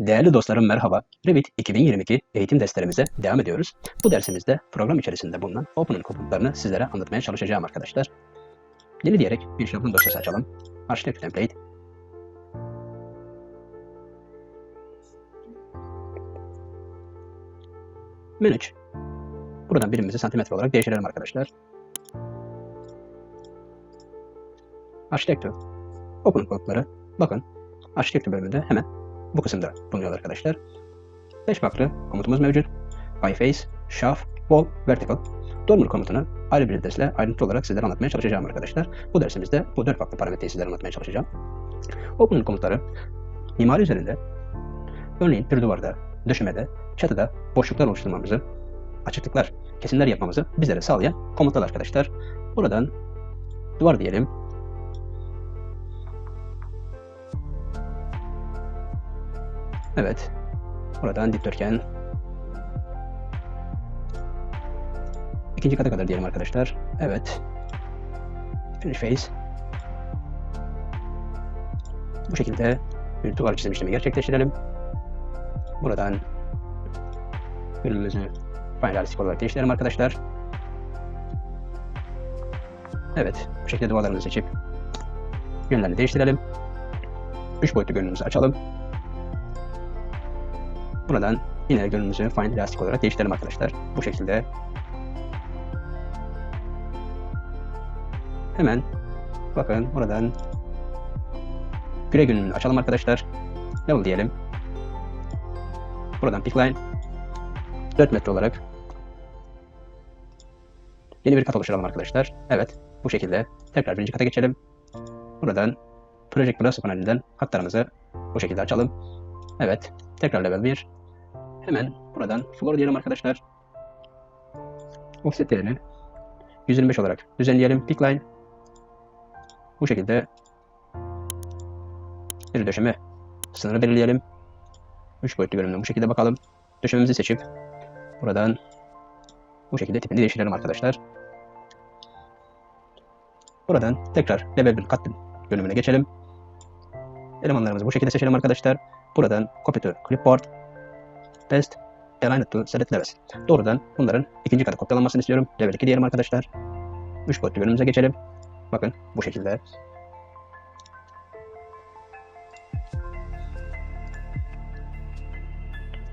Değerli dostlarım merhaba. Revit 2022 eğitim derslerimize devam ediyoruz. Bu dersimizde program içerisinde bulunan Open'ın komutlarını sizlere anlatmaya çalışacağım arkadaşlar. Yeni diyerek bir şablon dosyası açalım. Architect Template. Manage. Buradan birimimizi santimetre olarak değiştirelim arkadaşlar. Architecture. Open komutları. Bakın Architecture bölümünde hemen bu kısımda bulunuyor arkadaşlar. 5 farklı komutumuz mevcut. iFace, Shaft, Wall, Vertical. Dormer komutunu ayrı bir dersle ayrıntılı olarak sizlere anlatmaya çalışacağım arkadaşlar. Bu dersimizde bu dört farklı parametreyi sizlere anlatmaya çalışacağım. Open komutları mimari üzerinde örneğin bir duvarda, döşemede, çatıda boşluklar oluşturmamızı, açıklıklar, kesimler yapmamızı bizlere sağlayan komutlar arkadaşlar. Buradan duvar diyelim, Evet. Buradan dikdörtgen. İkinci kata kadar diyelim arkadaşlar. Evet. Finish face. Bu şekilde bir duvar çizim işlemi gerçekleştirelim. Buradan bölümümüzü finalistik olarak değiştirelim arkadaşlar. Evet. Bu şekilde duvarlarımızı seçip yönlerini değiştirelim. 3 boyutlu görünümümüzü açalım. Buradan yine görünümümüzü Find Elastic olarak değiştirelim arkadaşlar. Bu şekilde. Hemen bakın buradan güre görünümünü açalım arkadaşlar. Level diyelim. Buradan pickline 4 metre olarak yeni bir kat oluşturalım arkadaşlar. Evet bu şekilde tekrar birinci kata geçelim. Buradan Project Plus panelinden hatlarımızı bu şekilde açalım. Evet tekrar level 1 Hemen buradan floor diyelim arkadaşlar. Offset değerini 125 olarak düzenleyelim. Pickline bu şekilde bir döşeme sınırı belirleyelim. 3 boyutlu görünümden bu şekilde bakalım. Döşememizi seçip buradan bu şekilde tipini değiştirelim arkadaşlar. Buradan tekrar level 1 kat bölümüne geçelim. Elemanlarımızı bu şekilde seçelim arkadaşlar. Buradan copy to clipboard Best Align to Select Levels. Doğrudan bunların ikinci kata kopyalanmasını istiyorum. Level 2 diyelim arkadaşlar. 3 boyutlu bölümümüze geçelim. Bakın bu şekilde.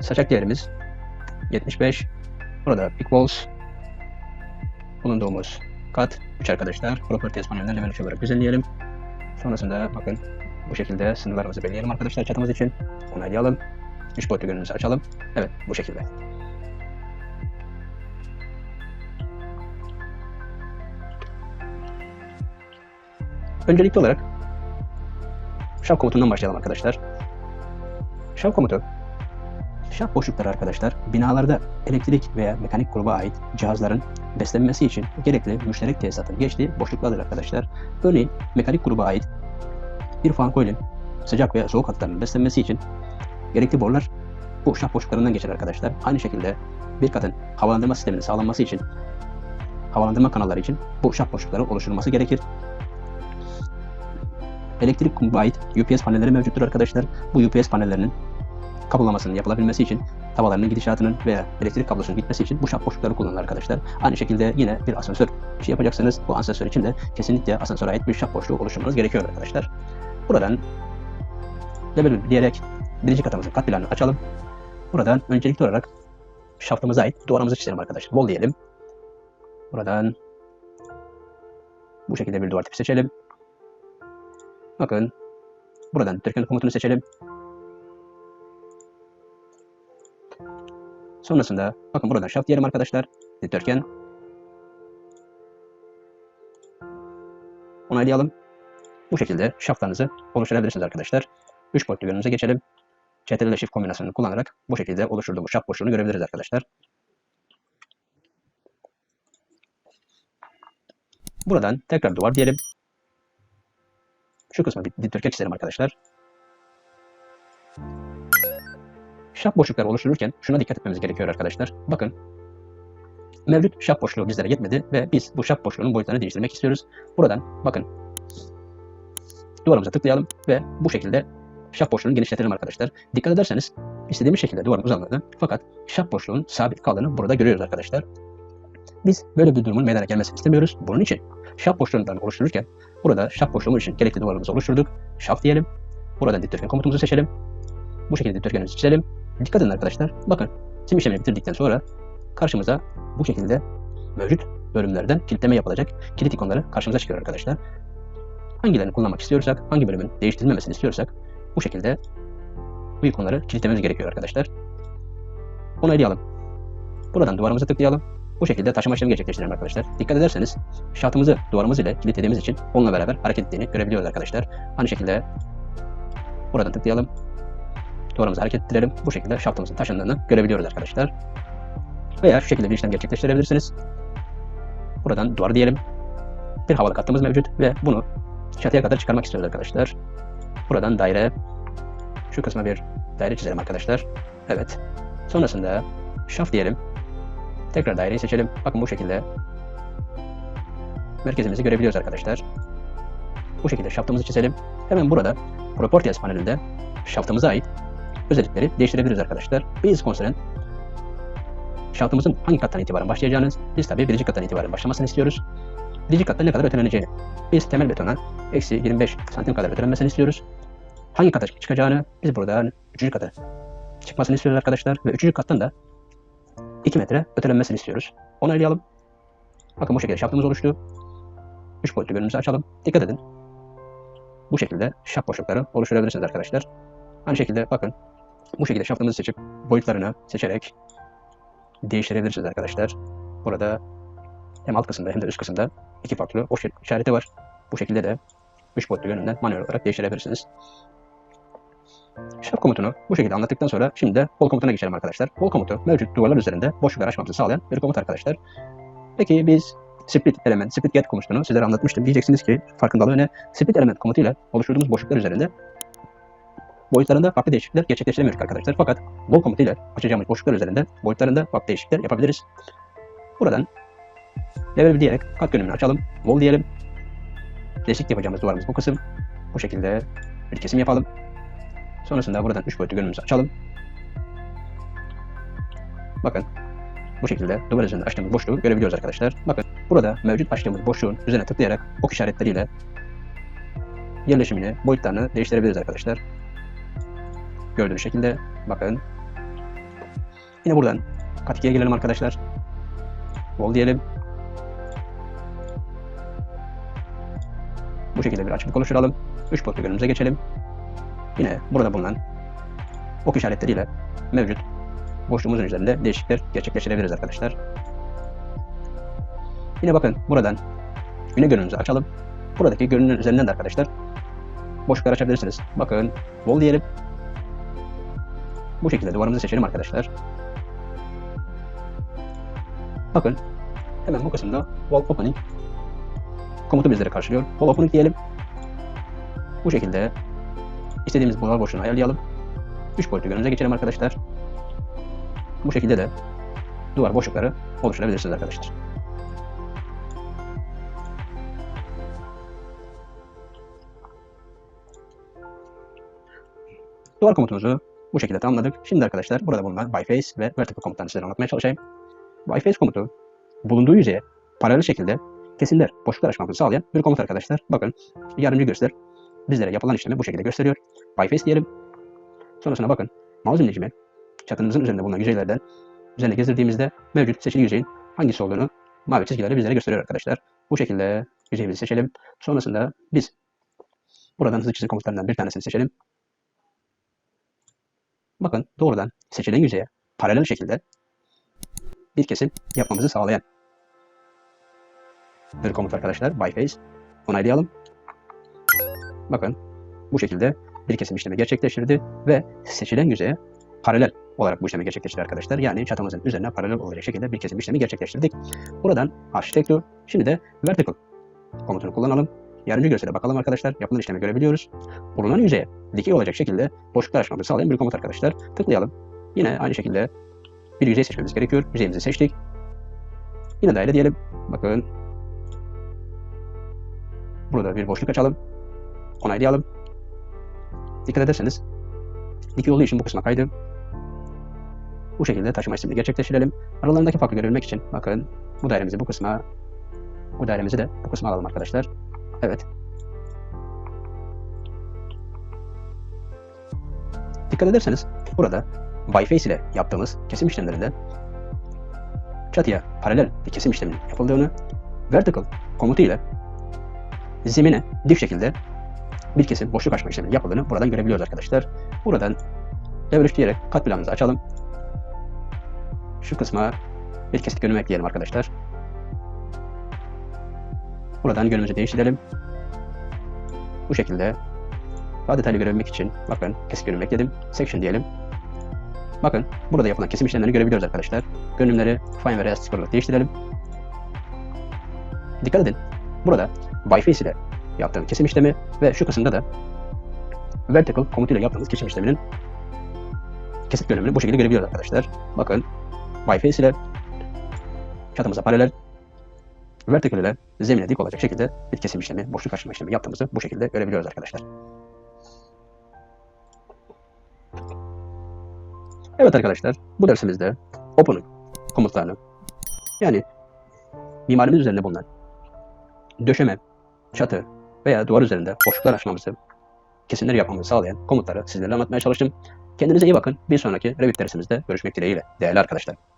Saçak değerimiz 75. Burada Big Walls bulunduğumuz kat 3 arkadaşlar. Properties panelinden level 3 olarak düzenleyelim. Sonrasında bakın bu şekilde sınırlarımızı belirleyelim arkadaşlar çatımız için. Onaylayalım. 3 boyutlu görünümümüzü açalım. Evet bu şekilde. Öncelikli olarak şaf komutundan başlayalım arkadaşlar. Şaf komutu şaf boşlukları arkadaşlar binalarda elektrik veya mekanik gruba ait cihazların beslenmesi için gerekli müşterek tesisatın geçtiği boşluklardır arkadaşlar. Örneğin mekanik gruba ait bir fan coil'in sıcak veya soğuk hatlarının beslenmesi için gerekli borular bu şaf boşluklarından geçer arkadaşlar. Aynı şekilde bir katın havalandırma sisteminin sağlanması için havalandırma kanalları için bu şaf boşlukları oluşturulması gerekir. Elektrik grubu ait UPS panelleri mevcuttur arkadaşlar. Bu UPS panellerinin kablolamasının yapılabilmesi için tavalarının gidişatının veya elektrik kablosunun gitmesi için bu şaf boşlukları kullanılır arkadaşlar. Aynı şekilde yine bir asansör şey yapacaksanız bu asansör için de kesinlikle asansöre ait bir şaf boşluğu oluşturmanız gerekiyor arkadaşlar. Buradan level diyerek birinci katımızın kat planını açalım. Buradan öncelikli olarak şaftımıza ait duvarımızı çizelim arkadaşlar. Bol diyelim. Buradan bu şekilde bir duvar tipi seçelim. Bakın buradan dikdörtgen komutunu seçelim. Sonrasında bakın buradan şaft diyelim arkadaşlar. Dikdörtgen. Onaylayalım. Bu şekilde şaftlarınızı oluşturabilirsiniz arkadaşlar. 3 boyutlu görünümüze geçelim. CTRL Shift kombinasyonunu kullanarak bu şekilde oluşturduğumuz şap boşluğunu görebiliriz arkadaşlar. Buradan tekrar duvar diyelim. Şu kısmı bir dikdörtgen çizelim arkadaşlar. Şap boşlukları oluştururken şuna dikkat etmemiz gerekiyor arkadaşlar. Bakın mevcut şap boşluğu bizlere yetmedi ve biz bu şap boşluğunun boyutlarını değiştirmek istiyoruz. Buradan bakın duvarımıza tıklayalım ve bu şekilde şap boşluğunu genişletelim arkadaşlar. Dikkat ederseniz istediğimiz şekilde duvarın uzanmadı. Fakat şap boşluğun sabit kaldığını burada görüyoruz arkadaşlar. Biz böyle bir durumun meydana gelmesini istemiyoruz. Bunun için şap boşluğundan oluştururken burada şap boşluğu için gerekli duvarımızı oluşturduk. Şap diyelim. Buradan dikdörtgen komutumuzu seçelim. Bu şekilde dikdörtgenimizi çizelim. Dikkat edin arkadaşlar. Bakın çim işlemini bitirdikten sonra karşımıza bu şekilde mevcut bölümlerden kilitleme yapılacak kilit ikonları karşımıza çıkıyor arkadaşlar. Hangilerini kullanmak istiyorsak, hangi bölümün değiştirilmemesini istiyorsak bu şekilde bu ikonları kilitlememiz gerekiyor arkadaşlar. Onaylayalım. Buradan duvarımıza tıklayalım. Bu şekilde taşıma işlemi gerçekleştirelim arkadaşlar. Dikkat ederseniz şahtımızı duvarımız ile kilitlediğimiz için onunla beraber hareket ettiğini görebiliyoruz arkadaşlar. Aynı şekilde buradan tıklayalım. Duvarımızı hareket ettirelim. Bu şekilde şaftımızın taşındığını görebiliyoruz arkadaşlar. Veya şu şekilde bir işlem gerçekleştirebilirsiniz. Buradan duvar diyelim. Bir havalı hattımız mevcut ve bunu çatıya kadar çıkarmak istiyoruz arkadaşlar. Buradan daire şu kısma bir daire çizelim arkadaşlar. Evet. Sonrasında şaft diyelim. Tekrar daireyi seçelim. Bakın bu şekilde merkezimizi görebiliyoruz arkadaşlar. Bu şekilde şaftımızı çizelim. Hemen burada Properties panelinde şaftımıza ait özellikleri değiştirebiliriz arkadaşlar. Biz konserin şaftımızın hangi kattan itibaren başlayacağını, biz tabii birinci kattan itibaren başlamasını istiyoruz. Birinci katta ne kadar öteleneceğini. Biz temel betona eksi 25 santim kadar ötelenmesini istiyoruz. Hangi kata çıkacağını biz buradan üçüncü kata çıkmasını istiyoruz arkadaşlar. Ve üçüncü kattan da 2 metre ötelenmesini istiyoruz. Onaylayalım. Bakın bu şekilde şaftımız oluştu. 3 boyutlu bölümümüzü açalım. Dikkat edin. Bu şekilde şaft boşlukları oluşturabilirsiniz arkadaşlar. Aynı şekilde bakın bu şekilde şaftımızı seçip boyutlarını seçerek değiştirebilirsiniz arkadaşlar. Burada hem alt kısımda hem de üst kısımda iki farklı boş işareti var. Bu şekilde de 3 boyutlu yönünden manuel olarak değiştirebilirsiniz. Şaft komutunu bu şekilde anlattıktan sonra şimdi de bol komutuna geçelim arkadaşlar. Bol komutu mevcut duvarlar üzerinde boşluklar açmamızı sağlayan bir komut arkadaşlar. Peki biz split element, split get komutunu sizlere anlatmıştım. Diyeceksiniz ki farkındalığı ne? Split element komutuyla oluşturduğumuz boşluklar üzerinde boyutlarında farklı değişiklikler gerçekleştiremiyoruz arkadaşlar. Fakat bol komutuyla açacağımız boşluklar üzerinde boyutlarında farklı değişiklikler yapabiliriz. Buradan level 1 diyerek kat bölümünü açalım. Wall diyelim. Değişiklik yapacağımız duvarımız bu kısım. Bu şekilde bir kesim yapalım. Sonrasında buradan 3 boyutlu görünümümüzü açalım. Bakın bu şekilde duvar üzerinde açtığımız boşluğu görebiliyoruz arkadaşlar. Bakın burada mevcut açtığımız boşluğun üzerine tıklayarak ok işaretleriyle yerleşimini, boyutlarını değiştirebiliriz arkadaşlar. Gördüğünüz şekilde bakın. Yine buradan kat 2'ye gelelim arkadaşlar. Wall diyelim. Bu şekilde bir açıklık oluşturalım. 3 boyutlu görünümüze geçelim. Yine burada bulunan ok işaretleriyle mevcut boşluğumuzun üzerinde değişiklikler gerçekleştirebiliriz arkadaşlar. Yine bakın buradan güne görünümümüzü açalım. Buradaki görünümün üzerinden de arkadaşlar boşluklar açabilirsiniz. Bakın wall diyelim. Bu şekilde duvarımızı seçelim arkadaşlar. Bakın hemen bu kısımda wall opening komutu bizlere karşılıyor. Wall opening diyelim. Bu şekilde istediğimiz duvar boşluğunu ayarlayalım. 3 boyutlu görünümüze geçelim arkadaşlar. Bu şekilde de duvar boşlukları oluşturabilirsiniz arkadaşlar. Duvar komutumuzu bu şekilde tamamladık. Şimdi arkadaşlar burada bulunan byface ve vertical komutlarını size anlatmaya çalışayım. Byface komutu bulunduğu yüzeye paralel şekilde kesirler, boşluklar açmamızı sağlayan bir komut arkadaşlar. Bakın yardımcı göster. Bizlere yapılan işlemi bu şekilde gösteriyor. Byface diyelim. Sonrasına bakın mouse imlecimi çatımızın üzerinde bulunan yüzeylerden üzerine gezdirdiğimizde mevcut seçili yüzeyin hangisi olduğunu mavi çizgilerle bizlere gösteriyor arkadaşlar. Bu şekilde yüzeyimizi seçelim. Sonrasında biz buradan hızlı çizim komutlarından bir tanesini seçelim. Bakın doğrudan seçilen yüzeye paralel şekilde bir kesim yapmamızı sağlayan bir komut arkadaşlar. Byface. Onaylayalım. Bakın bu şekilde bir kesim işlemi gerçekleştirdi ve seçilen yüzeye paralel olarak bu işlemi gerçekleştirdi arkadaşlar. Yani çatımızın üzerine paralel olacak şekilde bir kesim işlemi gerçekleştirdik. Buradan architecture, şimdi de vertical komutunu kullanalım. Yardımcı görsele bakalım arkadaşlar. Yapılan işlemi görebiliyoruz. Bulunan yüzeye dikey olacak şekilde boşluklar açmamızı sağlayan bir komut arkadaşlar. Tıklayalım. Yine aynı şekilde bir yüzey seçmemiz gerekiyor. Yüzeyimizi seçtik. Yine daire diyelim. Bakın. Burada bir boşluk açalım. Onaylayalım. Dikkat ederseniz dik olduğu için bu kısma kaydı. Bu şekilde taşıma işlemini gerçekleştirelim. Aralarındaki farkı görebilmek için bakın bu dairemizi bu kısma bu dairemizi de bu kısma alalım arkadaşlar. Evet. Dikkat ederseniz burada Biface ile yaptığımız kesim işlemlerinde çatıya paralel bir kesim işleminin yapıldığını vertical komutu ile zemine dik şekilde bir kesim boşluk açma işleminin yapıldığını buradan görebiliyoruz arkadaşlar. Buradan leverage diyerek kat planımızı açalım. Şu kısma bir kesik yönümü ekleyelim arkadaşlar. Buradan yönümüzü değiştirelim. Bu şekilde daha detaylı görebilmek için bakın kesik yönümü ekledim. Section diyelim. Bakın burada yapılan kesim işlemlerini görebiliyoruz arkadaşlar. Görünümleri fine ve realistic olarak değiştirelim. Dikkat edin. Burada Biface ile yaptığım kesim işlemi ve şu kısımda da vertical komutuyla yaptığımız kesim işleminin kesit görünümünü bu şekilde görebiliyoruz arkadaşlar. Bakın Biface ile çatımıza paralel vertical ile zemine dik olacak şekilde bir kesim işlemi, boşluk açma işlemi yaptığımızı bu şekilde görebiliyoruz arkadaşlar. Evet arkadaşlar, bu dersimizde Open'ın komutlarını yani mimarimiz üzerinde bulunan döşeme, çatı veya duvar üzerinde boşluklar açmamızı, kesimler yapmamızı sağlayan komutları sizlerle anlatmaya çalıştım. Kendinize iyi bakın. Bir sonraki Revit dersimizde görüşmek dileğiyle. Değerli arkadaşlar.